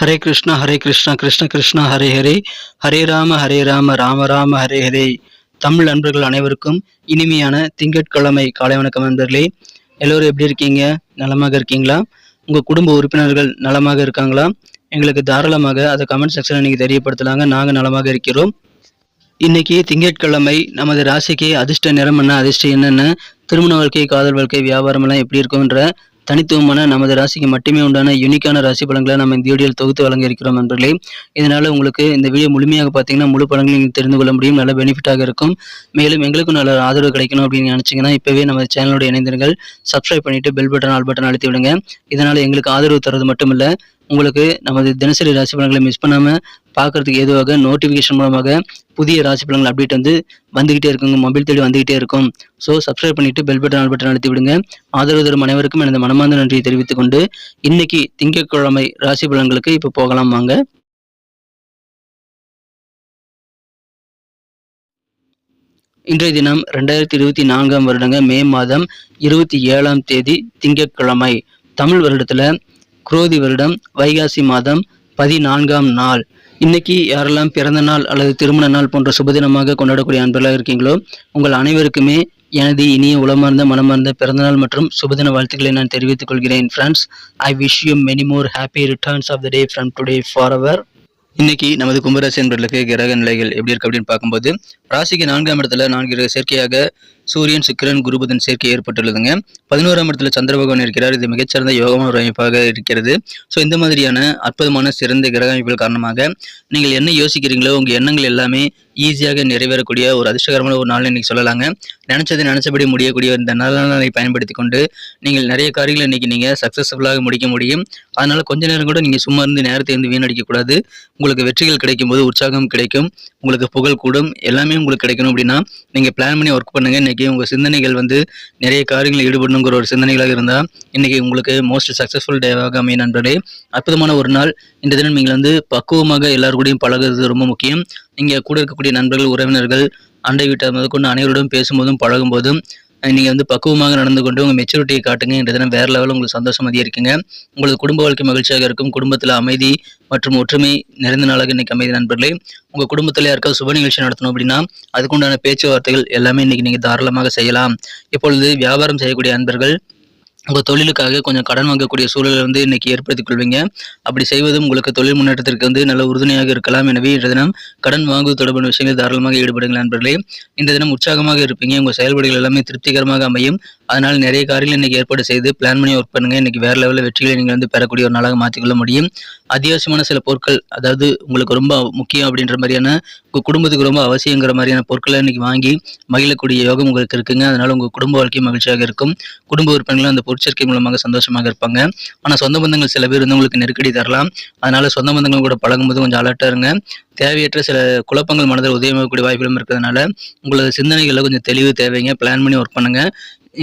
ஹரே கிருஷ்ணா ஹரே கிருஷ்ணா கிருஷ்ண கிருஷ்ணா ஹரே ஹரே. ஹரே ராம ஹரே ராம ராம ராம ஹரே ஹரே. தமிழ் நண்பர்கள் அனைவருக்கும் இனிமையான திங்கட்கிழமை காலை வணக்கம் நண்பர்களே. எல்லோரும் எப்படி இருக்கீங்க? நலமாக இருக்கீங்களா? உங்கள் குடும்ப உறுப்பினர்கள் நலமாக இருக்காங்களா? எங்களுக்கு தாராளமாக அதை கமெண்ட் செக்ஷனில் நீங்கள் தெரியப்படுத்தலாங்க. நாங்கள் நலமாக இருக்கிறோம். இன்னைக்கு திங்கட்கிழமை நமது ராசிக்கு அதிர்ஷ்ட நிறம் என்ன அதிர்ஷ்டம் என்னென்ன திருமண வாழ்க்கை காதல் வாழ்க்கை வியாபாரம் எல்லாம் எப்படி இருக்கும்ன்ற தனித்துவமான நமது ராசிக்கு மட்டுமே உண்டான யூனிக்கான ராசி பலன்களை நம்ம இந்த வீடியோவில் தொகுத்து வழங்க இருக்கிறோம் நண்பர்களே. இதனால உங்களுக்கு இந்த வீடியோ முழுமையாக பார்த்தீங்கன்னா முழு பலன்களை நீங்கள் தெரிந்து கொள்ள முடியும். நல்ல பெனிஃபிட்டாக இருக்கும். மேலும் எங்களுக்கும் நல்ல ஆதரவு கிடைக்கணும் அப்படின்னு நினைச்சீங்கன்னா இப்பவே நம்ம சேனலோட இணைந்திருங்கள். சப்ஸ்கிரைப் பண்ணிட்டு பெல் பட்டன் ஆல் பட்டன் அழுத்தி விடுங்க. இதனால எங்களுக்கு ஆதரவு தரது மட்டும் உங்களுக்கு நமது தினசரி ராசி பலன்களை மிஸ் பண்ணாமல் பார்க்கறதுக்கு ஏதுவாக நோட்டிஃபிகேஷன் மூலமாக புதிய ராசி பலன்கள் அப்டேட் வந்து வந்துகிட்டே இருக்குங்க. மொபைல் தேடி வந்துகிட்டே இருக்கும். ஸோ சப்ஸ்கிரைப் பண்ணிட்டு பெல் பட்டன் ஆல் பட்டன் அழுத்தி விடுங்க. ஆதரவு தரும் அனைவருக்கும் எனது மனமார்ந்த நன்றியை தெரிவித்துக் கொண்டு இன்னைக்கு திங்கட்கிழமை ராசி பலன்களுக்கு இப்போ போகலாம் வாங்க. இன்றைய தினம் ரெண்டாயிரத்தி இருபத்தி நான்காம் வருடங்க மே மாதம் இருபத்தி ஏழாம் தேதி திங்கட்கிழமை. தமிழ் வருடத்தில் குரோதி வருடம் வைகாசி மாதம் பதினான்காம் நாள். இன்னைக்கு யாரெல்லாம் பிறந்த நாள் அல்லது திருமண நாள் போன்ற சுபதினமாக கொண்டாடக்கூடிய அன்பர்களாக இருக்கீங்களோ உங்கள் அனைவருக்குமே எனது இனிய உளமார்ந்த மனமார்ந்த பிறந்தநாள் மற்றும் சுபதின வாழ்த்துக்களை நான் தெரிவித்துக் கொள்கிறேன். Friends I wish you many more happy returns of the day from today for our இன்னைக்கு நமது கும்பராசி என்பர்களுக்கு கிரக நிலைகள் எப்படி இருக்கு அப்படின்னு பார்க்கும்போது ராசிக்கு நான்காம் இடத்துல நான்கு சேர்க்கையாக சூரியன் சுக்கிரன் குருபுதன் சேர்க்கை ஏற்பட்டுள்ளதுங்க. பதினோராம் இடத்துல சந்திர பகவான் இருக்கிறார். இது மிகச்சிறந்த யோகமான ஒரு அமைப்பாக இருக்கிறது. ஸோ இந்த மாதிரியான அற்புதமான சிறந்த கிரக அமைப்புகள் காரணமாக நீங்கள் என்ன யோசிக்கிறீங்களோ உங்கள் எண்ணங்கள் எல்லாமே ஈஸியாக நிறைவேறக்கூடிய ஒரு அதிர்ஷ்டகரமான ஒரு நாள் இன்னைக்கு சொல்லலாங்க. நினைச்சது நினைச்சபடி முடியக்கூடிய இந்த நல்ல நாளை பயன்படுத்தி கொண்டு நீங்கள் நிறைய காரியங்களை இன்னைக்கு நீங்கள் சக்சஸ்ஃபுல்லாக முடிக்க முடியும். அதனால கொஞ்ச நேரம் கூட நீங்க சும்மா இருந்து நேரத்தை வந்து வீணடிக்கக்கூடாது. உங்களுக்கு வெற்றிகள் கிடைக்கும் போது உற்சாகம் கிடைக்கும். உங்களுக்கு புகழ் கூடும். எல்லாமே உங்களுக்கு கிடைக்கணும் அப்படின்னா நீங்க பிளான் பண்ணி ஒர்க் பண்ணுங்க. இன்றைக்கி உங்கள் சிந்தனைகள் வந்து நிறைய காரியங்களில் ஈடுபடணுங்கிற ஒரு சிந்தனைகளாக இருந்தால் இன்றைக்கி உங்களுக்கு மோஸ்ட் சக்சஸ்ஃபுல் டேவாக அமைய நண்பர்களே. அற்புதமான ஒரு நாள். இந்த தினம் நீங்கள் வந்து பக்குவமாக எல்லாரு கூடயும் பழகுறது ரொம்ப முக்கியம். நீங்கள் கூட இருக்கக்கூடிய நண்பர்கள் உறவினர்கள் அண்டை வீட்டார் முதற்கொண்டு அனைவருடன் பேசும்போதும் பழகும்போதும் நீங்கள் வந்து பக்குவமாக நடந்து கொண்டு உங்கள் மெச்சூரிட்டியை காட்டுங்க. என்ற தினம் வேறு லெவலில் உங்களுக்கு சந்தோஷம் அதிகரிக்குங்க உங்களது குடும்ப வாழ்க்கை மகிழ்ச்சியாக இருக்கும். குடும்பத்தில் அமைதி மற்றும் ஒற்றுமை நிறைந்த நாளாக இன்னைக்கு அமைதி நண்பர்களே. உங்கள் குடும்பத்தில் யாருக்காவது சுப நிகழ்ச்சி நடத்தணும் அப்படின்னா அதுக்குண்டான பேச்சுவார்த்தைகள் எல்லாமே இன்னைக்கு நீங்கள் தாராளமாக செய்யலாம். இப்பொழுது வியாபாரம் செய்யக்கூடிய அன்பர்கள் உங்கள் தொழிலுக்காக கொஞ்சம் கடன் வாங்கக்கூடிய சூழலை வந்து இன்றைக்கி ஏற்படுத்திக் கொள்வீங்க. அப்படி செய்வதும் உங்களுக்கு தொழில் முன்னேற்றத்திற்கு வந்து நல்ல உறுதுணையாக இருக்கலாம். எனவே இன்றைய தினம் கடன் வாங்குவது தொடர்பான விஷயங்கள் தாராளமாக ஈடுபடுங்கள் நண்பர்களே. இந்த தினம் உற்சாகமாக இருப்பீங்க. உங்கள் செயல்பாடுகள் எல்லாமே திருப்திகரமாக அமையும். அதனால் நிறைய காரியங்கள் இன்னைக்கு ஏற்பாடு செய்து பிளான் பண்ணி ஒர்க் பண்ணுங்கள் இன்னைக்கு வேறு லெவலில் வெற்றிகளை நீங்கள் வந்து பெறக்கூடிய ஒரு நாளாக மாற்றிக்கொள்ள முடியும். அத்தியாவசியமான சில பொருட்கள் அதாவது உங்களுக்கு ரொம்ப முக்கியம் அப்படின்ற மாதிரியான உங்கள் குடும்பத்துக்கு ரொம்ப அவசியங்கிற மாதிரியான பொருட்களை இன்னைக்கு வாங்கி மகிழக்கூடிய யோகம் உங்களுக்கு இருக்குங்க. அதனால் உங்கள் குடும்ப வாழ்க்கை மகிழ்ச்சியாக இருக்கும். குடும்ப உறுப்பினர்களும் அந்த உச்சரிக்கை மூலமாக சந்தோஷமாக இருப்பாங்க. ஆனால் சொந்த பந்தங்கள் சில பேர் வந்து உங்களுக்கு நெருக்கடி தரலாம். அதனால சொந்த பந்தங்கள் கூட பழகும்போது கொஞ்சம் அலர்ட்டாக இருங்க. தேவையற்ற சில குழப்பங்கள் மனதில் உதயமாகக்கூடிய வாய்ப்புகளும் இருக்கிறதுனால உங்களது சிந்தனைகளில் கொஞ்சம் தெளிவு தேவைங்க. பிளான் பண்ணி ஒர்க் பண்ணுங்க.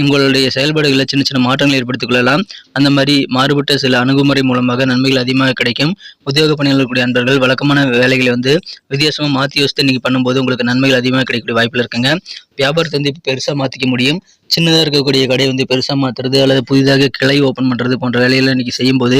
உங்களுடைய செயல்பாடுகளில் சின்ன சின்ன மாற்றங்களை ஏற்படுத்திக் கொள்ளலாம். அந்த மாதிரி மாறுபட்ட சில அணுகுமுறை மூலமாக நன்மைகள் அதிகமாக கிடைக்கும். உத்தியோக பணியில் இருக்கக்கூடிய அன்பர்கள் வழக்கமான வேலைகளை வந்து வித்தியாசமாக மாற்றி யோசித்து இன்னைக்கு பண்ணும்போது உங்களுக்கு நன்மைகள் அதிகமாக கிடைக்கக்கூடிய வாய்ப்பில் இருக்குங்க. வியாபாரத்தை வந்து பெருசாக மாற்றிக்க முடியும். சின்னதாக இருக்கக்கூடிய கடை வந்து பெருசாக மாற்றுறது அல்லது புதிதாக கிளை ஓப்பன் பண்ணுறது போன்ற வேலைகளை இன்னைக்கு செய்யும்போது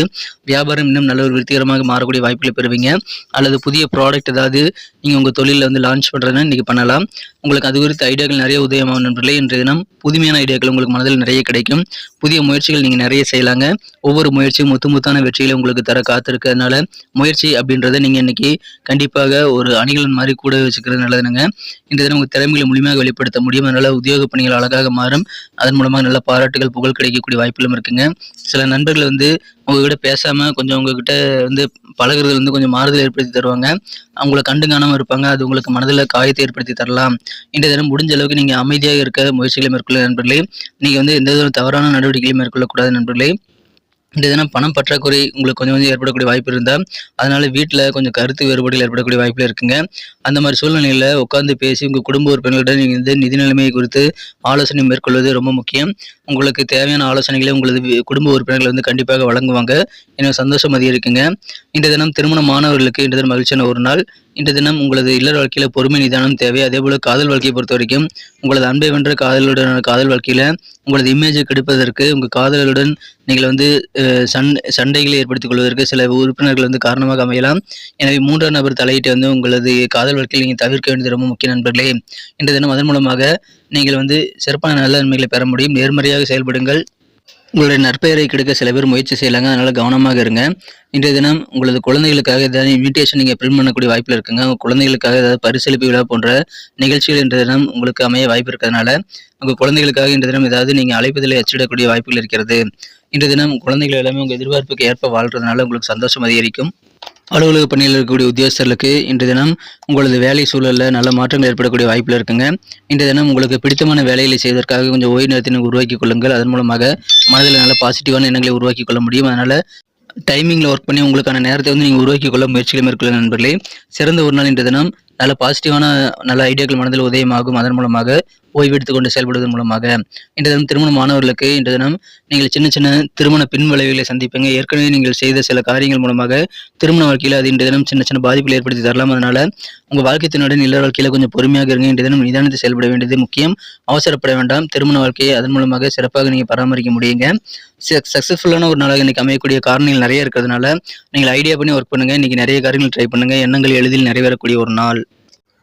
வியாபாரம் இன்னும் நல்ல ஒரு வெற்றிகரமாக மாறக்கூடிய வாய்ப்புகளை பெறுவீங்க. அல்லது புதிய ப்ராடக்ட் ஏதாவது நீங்கள் உங்கள் தொழிலில் வந்து லான்ச் பண்ணுறதுன்னா இன்றைக்கி பண்ணலாம். உங்களுக்கு அது குறித்த ஐடியாக்கள் நிறைய உதயமாகும் நண்பர்களே. இன்றைய தினம் புதுமையான ஐடியாக்கள் உங்களுக்கு மனதில் நிறைய கிடைக்கும். புதிய முயற்சிகள் நீங்கள் நிறைய செய்யலாங்க. ஒவ்வொரு முயற்சியும் முத்து முத்தான வெற்றிகளை உங்களுக்கு தர காத்திருக்கிறதுனால முயற்சி அப்படின்றத நீங்கள் இன்னைக்கு கண்டிப்பாக ஒரு அணிகலன் மாதிரி கூட வச்சுக்கிறது நல்லதுங்க. இந்த தினம் உங்கள் திறமைகளை முழுமையாக வெளிப்படுத்த முடியும். அதனால் உத்தியோக பணிகள் அழகாக மாறும். அதன் மூலமாக நல்ல பாராட்டுகள் புகழ் கிடைக்கக்கூடிய வாய்ப்புகளும் இருக்குங்க. சில நண்பர்கள் வந்து உங்ககிட்ட பேசாம கொஞ்சம் உங்ககிட்ட வந்து பழகிறது வந்து கொஞ்சம் மாறுதல் ஏற்படுத்தி தருவாங்க. அவங்கள கண்டு காணாமல் இருப்பாங்க. அது உங்களுக்கு மனதில் காயத்தை ஏற்படுத்தி தரலாம். இந்த தினம் முடிஞ்ச அளவுக்கு நீங்க அமைதியாக இருக்க முயற்சிகளை மேற்கொள்ள நண்பர்களே இன்னைக்கு வந்து எந்த வித தவறான நடவடிக்கைகளையும் மேற்கொள்ளக்கூடாது நண்பர்களே. இந்த தினம் பணம் பற்றாக்குறை உங்களுக்கு கொஞ்சம் கொஞ்சம் ஏற்படக்கூடிய வாய்ப்பு இருந்தால் அதனால் வீட்டில் கொஞ்சம் கருத்து வேறுபாடுகள் ஏற்படக்கூடிய வாய்ப்புகள் இருக்குங்க. அந்த மாதிரி சூழ்நிலையில் உட்காந்து பேசி உங்கள் குடும்ப உறுப்பினர்களிடம் நீங்கள் வந்து நிதி நிலைமை குறித்து ஆலோசனை மேற்கொள்வது ரொம்ப முக்கியம். உங்களுக்கு தேவையான ஆலோசனைகளை உங்களது குடும்ப உறுப்பினர்கள் வந்து கண்டிப்பாக வழங்குவாங்க. எனக்கு சந்தோஷம் அதிகரிக்குங்க. இந்த தினம் திருமணமானவர்களுக்கு இந்த தினம் மகிழ்ச்சியான ஒரு நாள். இன்றைய தினம் உங்களது இல்லற வாழ்க்கையில் பொறுமை நிதானம் தேவை அதேபோல் காதல் வாழ்க்கையை பொறுத்த வரைக்கும் உங்களது அன்பை வென்ற காதலுடனான காதல் வாழ்க்கையில் உங்களது இமேஜை கெடுப்பதற்கு உங்கள் காதலருடன் நீங்கள் வந்து சண் சண்டைகளை ஏற்படுத்திக் கொள்வதற்கு சில உறுப்பினர்கள் வந்து காரணமாக அமையலாம். எனவே மூன்றாம் நபர் தலையிட்டு வந்து உங்களது காதல் வாழ்க்கையில் நீங்கள் தவிர்க்க வேண்டியது ரொம்ப முக்கிய நண்பர்களே இன்றைய தினம் அதன் மூலமாக நீங்கள் வந்து சிறப்பான நல்ல நன்மைகளை பெற முடியும். நேர்மறையாக செயல்படுங்கள். உங்களுடைய நற்பெயரை கெடுக்க சில பேர் முயற்சி செய்யலாங்க. அதனால் கவனமாக இருங்க. இன்றைய தினம் உங்களது குழந்தைகளுக்காக ஏதாவது இன்விடேஷன் நீங்கள் பிரிண்ட் பண்ணக்கூடிய வாய்ப்பில் இருக்குங்க. உங்கள் குழந்தைகளுக்காக ஏதாவது பரிசளிப்பு விழா போன்ற நிகழ்ச்சிகள் இன்றைய தினம் உங்களுக்கு அமைய வாய்ப்பு இருக்கிறதுனால உங்கள் குழந்தைகளுக்காக இன்றைய தினம் ஏதாவது நீங்கள் அழைப்பதில் அச்சிடக்கூடிய வாய்ப்புகள் இருக்கிறது. இன்றைய தினம் குழந்தைகள் எல்லாமே உங்கள் எதிர்பார்ப்புக்கு ஏற்ப வாழ்கிறதுனால உங்களுக்கு சந்தோஷம் அதிகரிக்கும். அலுவலக பணியில் இருக்கக்கூடிய உத்தியோகஸ்தர்களுக்கு இன்றைய தினம் உங்களது வேலை சூழலில் நல்ல மாற்றங்கள் ஏற்படக்கூடிய வாய்ப்பில் இருக்குங்க. இன்றைய தினம் உங்களுக்கு பிடித்தமான வேலைகளை செய்வதற்காக கொஞ்சம் ஓய்வு நேரத்தை நீங்கள் உருவாக்கி கொள்ளுங்கள். அதன் மூலமாக மனதில் நல்ல பாசிட்டிவான எண்ணங்களை உருவாக்கி கொள்ள முடியும். அதனால் டைமிங்கில் ஒர்க் பண்ணி உங்களுக்கான நேரத்தை வந்து நீங்கள் உருவாக்கி கொள்ள முயற்சிகளை மேற்கொள்ள நண்பர்களே. சிறந்த ஒரு நாள் இன்றைய தினம். நல்ல பாசிட்டிவான நல்ல ஐடியாக்கள் மனதில் உதயமாகும். அதன் மூலமாக ஓய்வெடுத்துக் கொண்டு செயல்படுவதன் மூலமாக இன்று தினம் திருமணமானவர்களுக்கு மாணவர்களுக்கு தினம் நீங்கள் சின்ன சின்ன திருமண பின்விளைவுகளை சந்திப்பீங்க. ஏற்கனவே நீங்கள் செய்த சில காரியங்கள் மூலமாக திருமண வாழ்க்கையில் அது இன்று தினம் சின்ன சின்ன பாதிப்புகளை ஏற்படுத்தி தரலாம். அதனால உங்கள் வாழ்க்கை இல்ல இல்லற வாழ்க்கையில் கொஞ்சம் பொறுமையாக இருங்க. இன்று தினம் நிதானத்தை செயல்பட வேண்டியது முக்கியம். அவசரப்பட வேண்டாம். திருமண வாழ்க்கையை அதன் மூலமாக சிறப்பாக நீங்கள் பராமரிக்க முடியுங்க. சக்ஸஸ்ஃபுல்லான ஒரு நாளாக இன்னைக்கு அமையக்கூடிய காரணங்கள் நிறைய இருக்கிறதுனால நீங்கள் ஐடியா பண்ணி ஒர்க் பண்ணுங்கள் இன்றைக்கி நிறைய காரியங்கள் ட்ரை பண்ணுங்கள் எண்ணங்கள் எளிதில் நிறைவேறக்கூடிய ஒரு நாள்.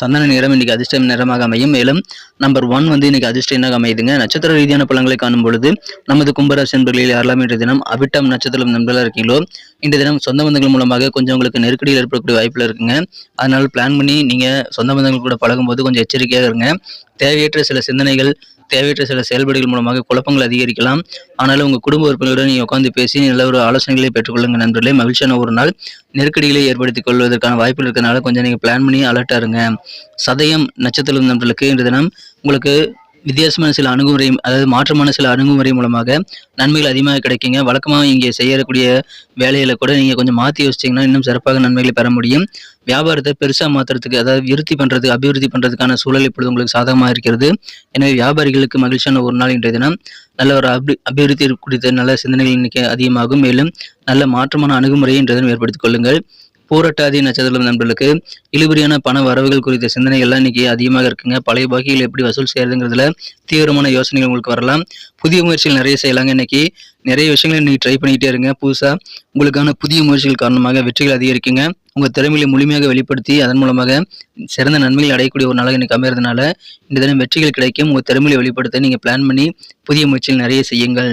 சந்தன நிறம் இன்றைக்கி அதிர்ஷ்ட நிறமாக அமையும். மேலும் நம்பர் ஒன் வந்து இன்றைக்கி அதிர்ஷ்ட எண்ணாக அமையுதுங்க? நட்சத்திர ரீதியான பலன்களை காணும் பொழுது நமது கும்பராசி நண்பர்களில் யாரெல்லாம் இன்றைய தினம் அவிட்டம் நட்சத்திரம் நண்பர்களாக இருக்கீங்களோ இன்றைய தினம் சொந்த பந்தங்கள் மூலமாக கொஞ்சம் உங்களுக்கு நெருக்கடியில் ஏற்படக்கூடிய வாய்ப்பில் இருக்குங்க. அதனால் பிளான் பண்ணி நீங்கள் சொந்த பந்தங்கள் கூட பழகும்போது கொஞ்சம் எச்சரிக்கையாக இருங்க. தேவையற்ற சில சிந்தனைகள் தேவையற்ற சில செயல்பாடுகள் மூலமாக குழப்பங்கள் அதிகரிக்கலாம். ஆனாலும் உங்கள் குடும்ப உறுப்பினருடன் நீங்கள் உட்காந்து பேசி நல்ல ஒரு ஆலோசனைகளை பெற்றுக்கொள்ளுங்க நண்பர்களே. மகிழ்ச்சியான ஒரு நாள். நெருக்கடிகளை ஏற்படுத்திக் கொள்வதற்கான வாய்ப்புகள் இருக்கிறனால கொஞ்சம் நீங்கள் பிளான் பண்ணி அலர்ட்டாக இருங்க. சதயம் நட்சத்திரம் நண்பர்களுக்கு இன்று தினம் உங்களுக்கு வித்தியாசமான சில அணுகுமுறை அதாவது மாற்றமான சில அணுகுமுறை மூலமாக நன்மைகள் அதிகமாக கிடைக்குங்க. வழக்கமாக இங்கே செய்யக்கூடிய வேலையில கூட நீங்கள் கொஞ்சம் மாற்றி யோசிச்சிங்கன்னா இன்னும் சிறப்பாக நன்மைகளை பெற முடியும். வியாபாரத்தை பெருசாக மாற்றுறதுக்கு அதாவது விருத்தி பண்ணுறதுக்கு அபிவிருத்தி பண்ணுறதுக்கான சூழல் இப்பொழுது உங்களுக்கு சாதகமாக இருக்கிறது. எனவே வியாபாரிகளுக்கு மகிழ்ச்சியான ஒரு நாள் இன்றைய தினம். நல்ல ஒரு அபி அபிவிருத்தி குறித்த நல்ல சிந்தனைகள் இன்னைக்கு அதிகமாகும். மேலும் நல்ல மாற்றமான அணுகுமுறையை இன்றைய தினம் ஏற்படுத்திக் கொள்ளுங்கள். பூரட்டாதி நட்சத்திரம் நண்பர்களுக்கு இழுபறியான பண வரவுகள் குறித்த சிந்தனைகள்லாம் இன்னைக்கு அதிகமாக இருக்குங்க. பழைய பாக்கிகள் எப்படி வசூல் செய்யறதுங்கிறதுல தீவிரமான யோசனைகள் உங்களுக்கு வரலாம். புதிய முயற்சிகள் நிறைய செய்யலாங்க. இன்னைக்கு நிறைய விஷயங்களை இன்னைக்கு ட்ரை பண்ணிக்கிட்டே இருங்க. புதுசாக உங்களுக்கான புதிய முயற்சிகள் காரணமாக வெற்றிகள் அதிகரிக்குங்க. உங்கள் திறமையை முழுமையாக வெளிப்படுத்தி அதன் மூலமாக சிறந்த நன்மைகள் அடையக்கூடிய ஒரு நாளாக எனக்கு அமைறதுனால இந்த தினம் வெற்றிகள் கிடைக்கும். உங்கள் திறமையை வெளிப்படுத்த நீங்கள் பிளான் பண்ணி புதிய முயற்சிகள் நிறைய செய்யுங்கள்.